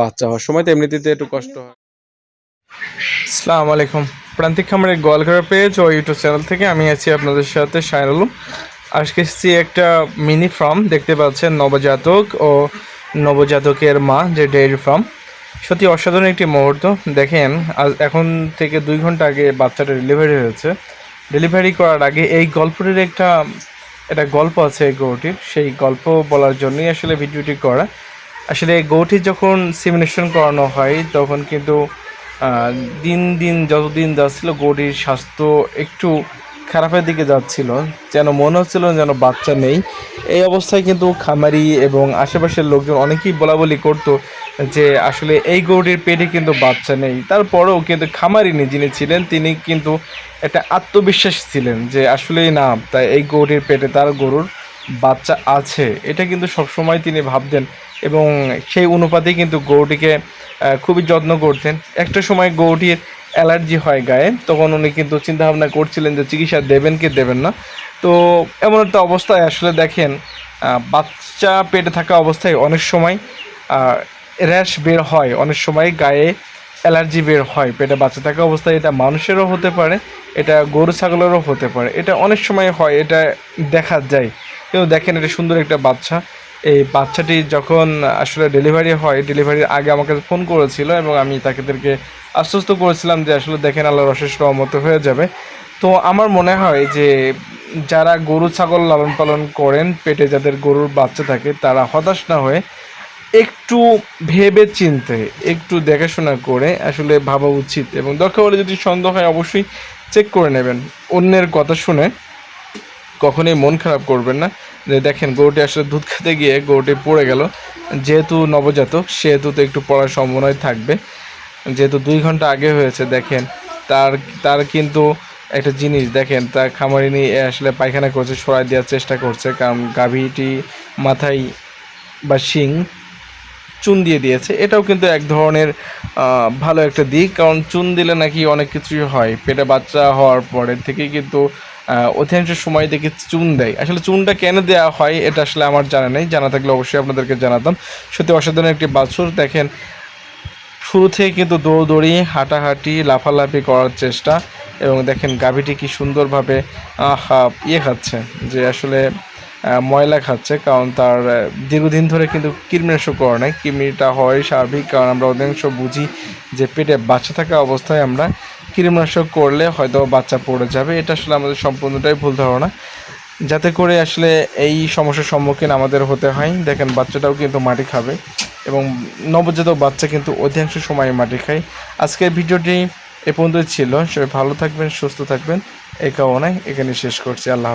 বাচ্চা হওয়ার সময় তো এমনিতে একটু কষ্ট হয়। আসসালামু আলাইকুম। প্রান্তিক খামারের গোয়ালঘর পেজ ও ইউটিউব চ্যানেল থেকে আমি আছি আপনাদের সাথে শায়রুল আজকে এসেছি একটা মিনি ফার্ম দেখতে পাচ্ছেন নবজাতক ও নবজাতকের মা যে ডেয়ারি ফার্ম সত্যি অসাধারণ একটি মুহূর্ত। দেখেন, আজ এখন থেকে দুই ঘণ্টা আগে বাচ্চাটা ডেলিভারি হয়েছে। ডেলিভারি করার আগে এই গল্পটির একটা একটা গল্প আছে এই গরুটির সেই গল্প বলার জন্যই আসলে ভিডিওটি করা। আসলে গরুটি যখন সিমিনেশন করানো হয়, তখন কিন্তু দিন দিন যতদিন যাচ্ছিল গরুটির স্বাস্থ্য একটু খারাপের দিকে যাচ্ছিল। যেন মনে হচ্ছিল যেন বাচ্চা নেই। এই অবস্থায় কিন্তু খামারি এবং আশেপাশের লোকজন অনেকেই বলা বলি করতো যে আসলে এই গরুটির পেটে কিন্তু বাচ্চা নেই। তারপরেও কিন্তু খামারিনি যিনি ছিলেন, তিনি কিন্তু একটা আত্মবিশ্বাস ছিলেন যে আসলেই না, তাই এই গরুটির পেটে তার গরুর বাচ্চা আছে। এটা কিন্তু সবসময় তিনি ভাবতেন এবং সেই অনুপাতেই কিন্তু গরুটিকে খুবই যত্ন করতেন। একটা সময় গরুটির অ্যালার্জি হয় গায়ে, তখন উনি কিন্তু চিন্তা ভাবনা করছিলেন যে চিকিৎসা দেবেন কি দেবেন না। তো এমন একটা অবস্থায় আসলে দেখেন বাচ্চা পেটে থাকা অবস্থায় অনেক সময় র্যাশ বের হয়। অনেক সময় গায়ে অ্যালার্জি বের হয়। পেটে বাচ্চা থাকা অবস্থায় এটা মানুষেরও হতে পারে, এটা গরু ছাগলেরও হতে পারে। এটা অনেক সময় হয়, এটা দেখা যায়। কিন্তু দেখেন এটা সুন্দর একটা বাচ্চা। এই বাচ্চাটি যখন আসলে ডেলিভারি হয় ডেলিভারির আগে আমাকে ফোন করেছিল এবং আমি তাদেরকে আশ্বস্ত করেছিলাম যে আসলে দেখেন আল্লাহর অশেষ রহমত হয়ে যাবে। তো আমার মনে হয় যে যারা গরু ছাগল লালন পালন করেন, পেটে যাদের গরুর বাচ্চা থাকে, তারা হতাশ না হয়ে একটু ভেবে চিনতে একটু দেখাশোনা করে আসলে ভাবা উচিত এবং দরকার হলে যদি সন্দেহ হয় অবশ্যই চেক করে নেবেন। অন্যের কথা শুনে কখনোই মন খারাপ করবেন না। যে দেখেন গরুটি আসলে দুধ খেতে গিয়ে গরুটি পড়ে গেল। যেহেতু নবজাতক, সেহেতু তো একটু পড়ার সম্ভাবনাই থাকবে। যেহেতু দুই ঘণ্টা আগে হয়েছে, দেখেন তার তার কিন্তু একটা জিনিস, দেখেন তার খামারিনি আসলে পায়খানা করছে, সরাই দেওয়ার চেষ্টা করছে। কারণ গাভীটি মাথায় বা শিং চুন দিয়ে দিয়েছে। এটাও কিন্তু এক ধরনের ভালো একটা দিক, কারণ চুন দিলে নাকি অনেক কিছুই হয়। পেটে বাচ্চা হওয়ার পরের থেকেই কিন্তু অধিকাংশ সময় দেখি চুন দেয়। আসলে চুনটা কেন দেওয়া হয়, এটা আসলে আমার জানা নেই। জানা থাকলে অবশ্যই আপনাদেরকে জানাতাম। সত্যি অসাধারণ একটি বাছুর। দেখেন, শুরু থেকে কিন্তু দৌড়দৌড়ি, হাঁটাহাঁটি, লাফালাফি করার চেষ্টা এবং দেখেন গাভীটি কি সুন্দরভাবে ইয়ে খাচ্ছে যে আসলে ময়লা খাচ্ছে, কারণ তার দীর্ঘদিন ধরে কিন্তু কৃমিনাশক করা নাই। কৃমিটা হয় স্বাভাবিক, কারণ আমরা অধিকাংশ বুঝি যে পেটে বাচ্চা থাকা অবস্থায় আমরা কৃমিনাশক করলে হয়তো বাচ্চা পড়ে যাবে। এটা আসলে আমাদের সম্পূর্ণটাই ভুল ধারণা। যাতে করে আসলে এই সমস্যার সম্মুখীন আমাদের হতে হয়। দেখেন, বাচ্চাটাও কিন্তু মাটি খাবে এবং নবজাতক বাচ্চা কিন্তু অধিকাংশ সময় মাটি খায়। আজকের ভিডিওটি এ পর্যন্তই ছিল। সবাই ভালো থাকবেন, সুস্থ থাকবেন। এই কামনায় এখানে শেষ করছি। আল্লাহ।